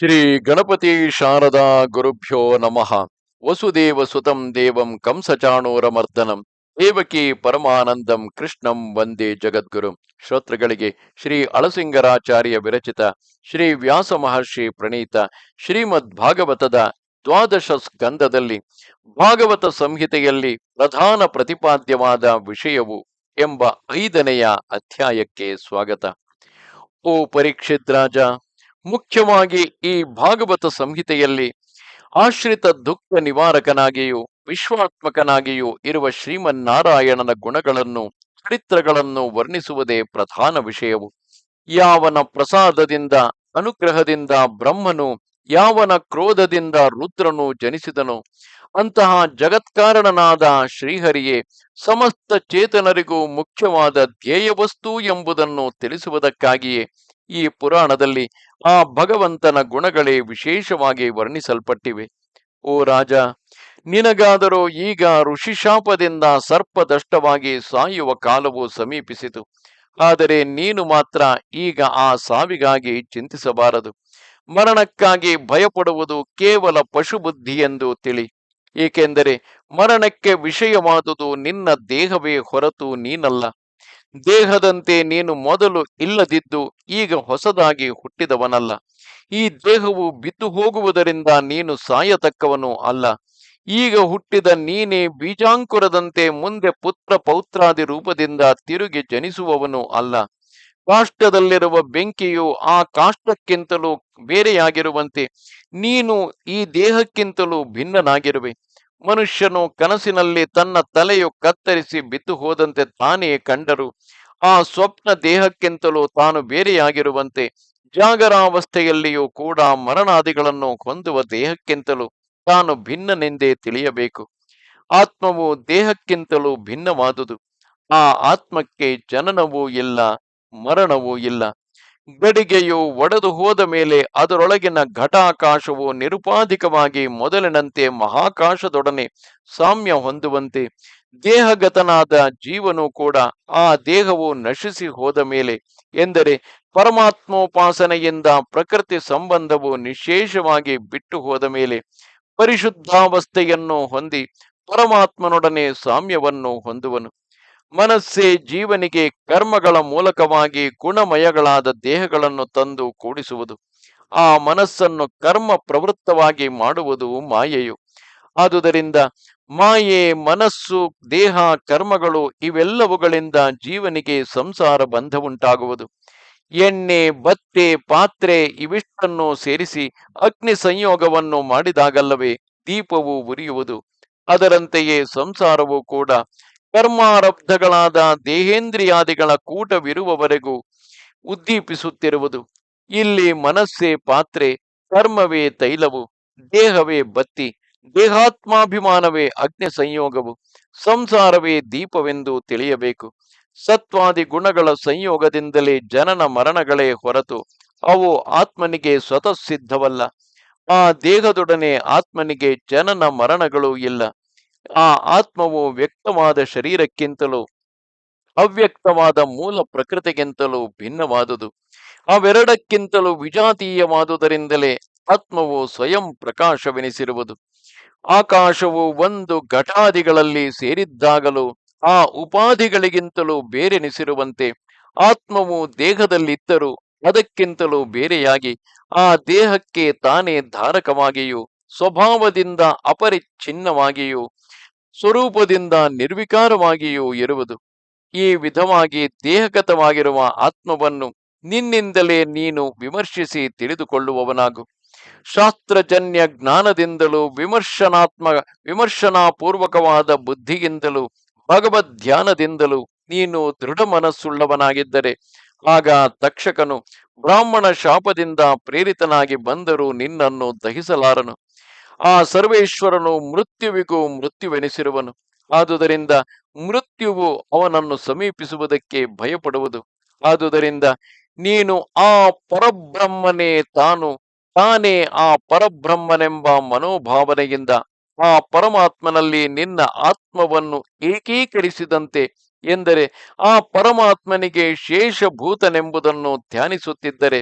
ಶ್ರೀ ಗಣಪತಿ ಶಾರದಾ ಗುರುಭ್ಯೋ ನಮಃ. ವಸುದೇವ ಸುತಂ ದೇವಂ ಕಂಸಚಾಣೂರಮರ್ದನಂ. ದೇವಕಿ ಪರಮಾನಂದಂ ಕೃಷ್ಣಂ ವಂದೇ ಜಗದ್ಗುರು. ಶ್ರೋತೃಗಳಿಗೆ ಶ್ರೀ ಅಳಸಿಂಗರಾಚಾರ್ಯ ವಿರಚಿತ ಶ್ರೀ ವ್ಯಾಸ ಮಹರ್ಷಿ ಪ್ರಣೀತ ಶ್ರೀಮದ್ ಭಾಗವತದ ದ್ವಾದಶ ಸ್ಕಂದದಲ್ಲಿ ಭಾಗವತ ಸಂಹಿತೆಯಲ್ಲಿ ಪ್ರಧಾನ ಪ್ರತಿಪಾದ್ಯವಾದ ವಿಷಯವು ಎಂಬ ಐದನೆಯ ಅಧ್ಯಾಯಕ್ಕೆ ಸ್ವಾಗತ. ಓ ಪರೀಕ್ಷಿತ್ ರಾಜ ಮುಖ್ಯವಾಗಿ ಈ ಭಾಗವತ ಸಂಹಿತೆಯಲ್ಲಿ ಆಶ್ರಿತ ದುಃಖ ನಿವಾರಕನಾಗಿಯೂ ವಿಶ್ವಾತ್ಮಕನಾಗಿಯೂ ಇರುವ ಶ್ರೀಮನ್ನಾರಾಯಣನ ಗುಣಗಳನ್ನು, ಚರಿತ್ರಗಳನ್ನು ವರ್ಣಿಸುವುದೇ ಪ್ರಧಾನ ವಿಷಯವು. ಯಾವನ ಪ್ರಸಾದದಿಂದ, ಅನುಗ್ರಹದಿಂದ ಬ್ರಹ್ಮನು, ಯಾವನ ಕ್ರೋಧದಿಂದ ರುದ್ರನು ಜನಿಸಿದನು, ಅಂತಹ ಜಗತ್ಕಾರಣನಾದ ಶ್ರೀಹರಿಯೇ, ಸಮಸ್ತ ಚೇತನರಿಗೂ ಮುಖ್ಯವಾದ ಧ್ಯೇಯ ವಸ್ತು ಎಂಬುದನ್ನು ತಿಳಿಸುವುದಕ್ಕಾಗಿಯೇ ಈ ಪುರಾಣದಲ್ಲಿ ಆ ಭಗವಂತನ ಗುಣಗಳೇ ವಿಶೇಷವಾಗಿ ವರ್ಣಿಸಲ್ಪಟ್ಟಿವೆ. ಓ ರಾಜ, ನಿನಗಾದರೂ ಈಗ ಋಷಿಶಾಪದಿಂದ ಸರ್ಪದಷ್ಟವಾಗಿ ಸಾಯುವ ಕಾಲವು ಸಮೀಪಿಸಿತು. ಆದರೆ ನೀನು ಮಾತ್ರ ಈಗ ಆ ಸಾವಿಗಾಗಿ ಚಿಂತಿಸಬಾರದು. ಮರಣಕ್ಕಾಗಿ ಭಯಪಡುವುದು ಕೇವಲ ಪಶುಬುದ್ಧಿ ಎಂದು ತಿಳಿ. ಏಕೆಂದರೆ ಮರಣಕ್ಕೆ ವಿಷಯವಾದುದು ನಿನ್ನ ದೇಹವೇ ಹೊರತು ನೀನಲ್ಲ. ದೇಹದಂತೆ ನೀನು ಮೊದಲು ಇಲ್ಲದಿದ್ದು ಈಗ ಹೊಸದಾಗಿ ಹುಟ್ಟಿದವನಲ್ಲ. ಈ ದೇಹವು ಬಿದ್ದು ಹೋಗುವುದರಿಂದ ನೀನು ಸಾಯತಕ್ಕವನು ಅಲ್ಲ. ಈಗ ಹುಟ್ಟಿದ ನೀನೇ ಬೀಜಾಂಕುರದಂತೆ ಮುಂದೆ ಪುತ್ರ ಪೌತ್ರಾದಿ ರೂಪದಿಂದ ತಿರುಗಿ ಜನಿಸುವವನು ಅಲ್ಲ. ಕಾಷ್ಟದಲ್ಲಿರುವ ಬೆಂಕಿಯು ಆ ಕಾಷ್ಟಕ್ಕಿಂತಲೂ ಬೇರೆಯಾಗಿರುವಂತೆ ನೀನು ಈ ದೇಹಕ್ಕಿಂತಲೂ ಭಿನ್ನನಾಗಿರುವೆ. ಮನುಷ್ಯನು ಕನಸಿನಲ್ಲಿ ತನ್ನ ತಲೆಯು ಕತ್ತರಿಸಿ ಬಿದ್ದು ಹೋದಂತೆ ತಾನೇ ಕಂಡರು. ಆ ಸ್ವಪ್ನ ದೇಹಕ್ಕಿಂತಲೂ ತಾನು ಬೇರೆಯಾಗಿರುವಂತೆ ಜಾಗರಾವಸ್ಥೆಯಲ್ಲಿಯೂ ಕೂಡ ಮರಣಾದಿಗಳನ್ನು ಹೊಂದುವ ದೇಹಕ್ಕಿಂತಲೂ ತಾನು ಭಿನ್ನನೆಂದೇ ತಿಳಿಯಬೇಕು. ಆತ್ಮವು ದೇಹಕ್ಕಿಂತಲೂ ಭಿನ್ನವಾದುದು. ಆ ಆತ್ಮಕ್ಕೆ ಜನನವೂ ಇಲ್ಲ, ಮರಣವೂ ಇಲ್ಲ. ಗಡಿಗೆಯು ಒಡೆದು ಹೋದ ಮೇಲೆ ಅದರೊಳಗಿನ ಘಟಾಕಾಶವು ನಿರುಪಾಧಿಕವಾಗಿ ಮೊದಲಿನಂತೆ ಮಹಾಕಾಶದೊಡನೆ ಸಾಮ್ಯ ಹೊಂದುವಂತೆ ದೇಹಗತನಾದ ಜೀವನು ಕೂಡ ಆ ದೇಹವು ನಶಿಸಿ ಹೋದ ಮೇಲೆ ಎಂದರೆ ಪರಮಾತ್ಮೋಪಾಸನೆಯಿಂದ ಪ್ರಕೃತಿ ಸಂಬಂಧವು ನಿಶೇಷವಾಗಿ ಬಿಟ್ಟು ಹೋದ ಮೇಲೆ ಪರಿಶುದ್ಧಾವಸ್ಥೆಯನ್ನು ಹೊಂದಿ ಪರಮಾತ್ಮನೊಡನೆ ಸಾಮ್ಯವನ್ನು ಹೊಂದುವನು. ಮನಸ್ಸೇ ಜೀವನಿಗೆ ಕರ್ಮಗಳ ಮೂಲಕವಾಗಿ ಗುಣಮಯಗಳಾದ ದೇಹಗಳನ್ನು ತಂದು ಕೂಡಿಸುವುದು. ಆ ಮನಸ್ಸನ್ನು ಕರ್ಮ ಪ್ರವೃತ್ತವಾಗಿ ಮಾಡುವುದು ಮಾಯೆಯು. ಆದುದರಿಂದ ಮಾಯೆ, ಮನಸ್ಸು, ದೇಹ, ಕರ್ಮಗಳು ಇವೆಲ್ಲವುಗಳಿಂದ ಜೀವನಿಗೆ ಸಂಸಾರ ಬಂಧವುಂಟಾಗುವುದು. ಎಣ್ಣೆ, ಬತ್ತೆ, ಪಾತ್ರೆ ಇವಿಷ್ಟನ್ನು ಸೇರಿಸಿ ಅಗ್ನಿ ಸಂಯೋಗವನ್ನು ಮಾಡಿದಾಗಲ್ಲವೇ ದೀಪವು ಉರಿಯುವುದು. ಅದರಂತೆಯೇ ಸಂಸಾರವು ಕೂಡ ಕರ್ಮಾರಬ್ಧಗಳಾದ ದೇಹೇಂದ್ರಿಯಾದಿಗಳ ಕೂಟವಿರುವವರೆಗೂ ಉದ್ದೀಪಿಸುತ್ತಿರುವುದು. ಇಲ್ಲಿ ಮನಸ್ಸೇ ಪಾತ್ರೆ, ಕರ್ಮವೇ ತೈಲವು, ದೇಹವೇ ಬತ್ತಿ, ದೇಹಾತ್ಮಾಭಿಮಾನವೇ ಅಗ್ನಿ ಸಂಯೋಗವು ಸಂಸಾರವೇ ದೀಪವೆಂದು ತಿಳಿಯಬೇಕು. ಸತ್ವಾದಿ ಗುಣಗಳ ಸಂಯೋಗದಿಂದಲೇ ಜನನ ಮರಣಗಳೇ ಹೊರತು ಅವು ಆತ್ಮನಿಗೆ ಸ್ವತಃ ಸಿದ್ಧವಲ್ಲ ಆ ದೇಹದೊಡನೆ ಆತ್ಮನಿಗೆ ಜನನ ಮರಣಗಳು ಇಲ್ಲ. ಆ ಆತ್ಮವು ವ್ಯಕ್ತವಾದ ಶರೀರಕ್ಕಿಂತಲೂ, ಅವ್ಯಕ್ತವಾದ ಮೂಲ ಪ್ರಕೃತಿಗಿಂತಲೂ ಭಿನ್ನವಾದುದು. ಅವೆರಡಕ್ಕಿಂತಲೂ ವಿಜಾತೀಯವಾದುದರಿಂದಲೇ ಆತ್ಮವು ಸ್ವಯಂ ಪ್ರಕಾಶವೆನಿಸಿರುವುದು. ಆಕಾಶವು ಒಂದು ಘಟಾದಿಗಳಲ್ಲಿ ಸೇರಿದ್ದಾಗಲೂ, ಆ ಉಪಾಧಿಗಳಿಗಿಂತಲೂ ಬೇರೆನಿಸಿರುವಂತೆ, ಆತ್ಮವು ದೇಹದಲ್ಲಿದ್ದರೂ ಅದಕ್ಕಿಂತಲೂ ಬೇರೆಯಾಗಿ, ಆ ದೇಹಕ್ಕೆ ತಾನೇ ಧಾರಕವಾಗಿಯೂ, ಸ್ವಭಾವದಿಂದ ಅಪರಿಚ್ಛಿನ್ನವಾಗಿಯೂ ಸ್ವರೂಪದಿಂದ ನಿರ್ವಿಕಾರವಾಗಿಯೂ ಇರುವುದು. ಈ ವಿಧವಾಗಿ ದೇಹಗತವಾಗಿರುವ ಆತ್ಮವನ್ನು ನಿನ್ನಿಂದಲೇ ನೀನು ವಿಮರ್ಶಿಸಿ ತಿಳಿದುಕೊಳ್ಳುವವನಾಗು. ಶಾಸ್ತ್ರಜನ್ಯ ಜ್ಞಾನದಿಂದಲೂ ವಿಮರ್ಶನಾತ್ಮ, ವಿಮರ್ಶನಾಪೂರ್ವಕವಾದ ಬುದ್ಧಿಯಿಂದಲೂ ಭಗವದ್ ಧ್ಯಾನದಿಂದಲೂ ನೀನು ದೃಢ ಮನಸ್ಸುಳ್ಳವನಾಗಿದ್ದರೆ ಆಗ ತಕ್ಷಕನು ಬ್ರಾಹ್ಮಣ ಶಾಪದಿಂದ ಪ್ರೇರಿತನಾಗಿ ಬಂದರೂ ನಿನ್ನನ್ನು ದಹಿಸಲಾರನು. ಆ ಸರ್ವೇಶ್ವರನು ಮೃತ್ಯುವಿಗೂ ಮೃತ್ಯುವೆನಿಸಿರುವನು. ಆದುದರಿಂದ ಮೃತ್ಯುವು ಅವನನ್ನು ಸಮೀಪಿಸುವುದಕ್ಕೆ ಭಯಪಡುವುದು. ಆದುದರಿಂದ ನೀನು ಆ ಪರಬ್ರಹ್ಮನೇ ತಾನು, ತಾನೇ ಆ ಪರಬ್ರಹ್ಮನೆಂಬ ಮನೋಭಾವನೆಯಿಂದ ಆ ಪರಮಾತ್ಮನಲ್ಲಿ ನಿನ್ನ ಆತ್ಮವನ್ನು ಏಕೀಕರಿಸಿದಂತೆ ಎಂದರೆ ಆ ಪರಮಾತ್ಮನಿಗೆ ಶೇಷಭೂತನೆಂಬುದನ್ನು ಧ್ಯಾನಿಸುತ್ತಿದ್ದರೆ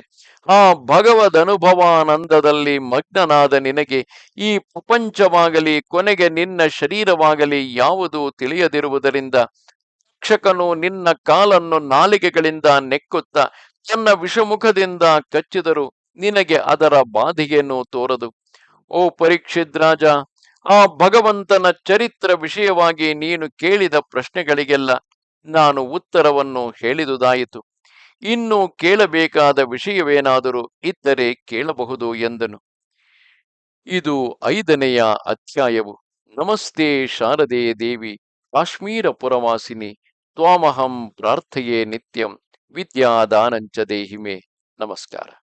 ಆ ಭಗವದ್ ಅನುಭವಾನಂದದಲ್ಲಿ ಮಗ್ನನಾದ ನಿನಗೆ ಈ ಪ್ರಪಂಚವಾಗಲಿ, ಕೊನೆಗೆ ನಿನ್ನ ಶರೀರವಾಗಲಿ ಯಾವುದು ತಿಳಿಯದಿರುವುದರಿಂದ ರಕ್ಷಕನು ನಿನ್ನ ಕಾಲನ್ನು ನಾಲಿಗೆಗಳಿಂದ ನೆಕ್ಕುತ್ತ ತನ್ನ ವಿಷಮುಖದಿಂದ ಕಚ್ಚಿದರು ನಿನಗೆ ಅದರ ಬಾಧಿಗೆಯನ್ನು ತೋರದು. ಓ ಪರೀಕ್ಷಿತ್ ರಾಜ, ಆ ಭಗವಂತನ ಚರಿತ್ರ ವಿಷಯವಾಗಿ ನೀನು ಕೇಳಿದ ಪ್ರಶ್ನೆಗಳಿಗೆಲ್ಲ ನಾನು ಉತ್ತರವನ್ನು ಹೇಳಿದುದಾಯಿತು. ಇನ್ನು ಕೇಳಬೇಕಾದ ವಿಷಯವೇನಾದರೂ ಇದ್ದರೆ ಕೇಳಬಹುದು ಎಂದನು. ಇದು ಐದನೆಯ ಅಧ್ಯಾಯವು. ನಮಸ್ತೆ ಶಾರದೆ ದೇವಿ ಕಾಶ್ಮೀರ ಪುರವಾಸಿನಿ ತ್ವಾಮಹಂ ಪ್ರಾರ್ಥಯೇ ನಿತ್ಯಂ, ವಿದ್ಯಾದಾನಂಚ ದೇಹಿಮೆ. ನಮಸ್ಕಾರ.